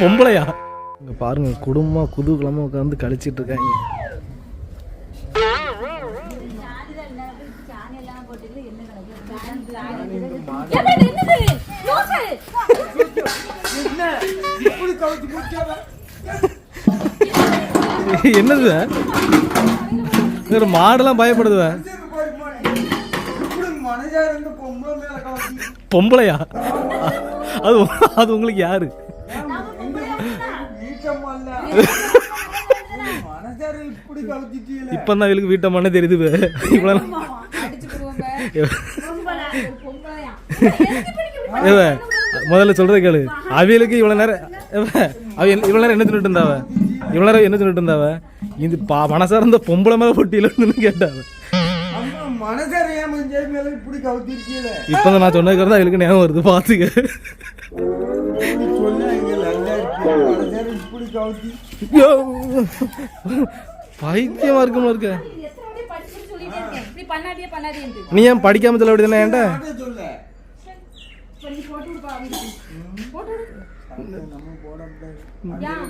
பொம்பளையா? இங்க பாருங்க குடும்பமா குதூகலமா உட்காந்து கழிச்சிட்டு இருக்காங்க. என்னது? மாடெல்லாம் பயப்படுதுவ. பொம்பளையா? அது அது உங்களுக்கு யாரு? இப்படி கவுத்திட்டீங்களே இப்ப தான்? இவளுக்கு வீட்டை மண்ணே தெரியுது. இவ. இவ்வளவு முதல்ல சொல்றத கேளு. அவியலுக்கு இவ்வளவு நேரம் அவ என்ன- இவ்வளவு நேரம் என்ன சொல்லிட்டு இருந்தாவ இவ்வளவு நேரம் என்ன சொல்லிட்டு இருந்தாவ இது பா மனசார்ந்த பொம்பளை மேல போட்டியிலன்னு கேட்டாவ ஜெய் மேல இப்படி இப்பதான் நான் சொன்னதுக்கு தான் இவளுக்கு ஞாபகம் வருது பாத்துக்க. இருக்கு பைத்தியமா இருக்க பண்ணாதேன்ட்டு. நீ ஏன் படிக்காம சொல்ல. அப்படிதானே ஏன்டா இப்ப. நம்ம போட முடியாது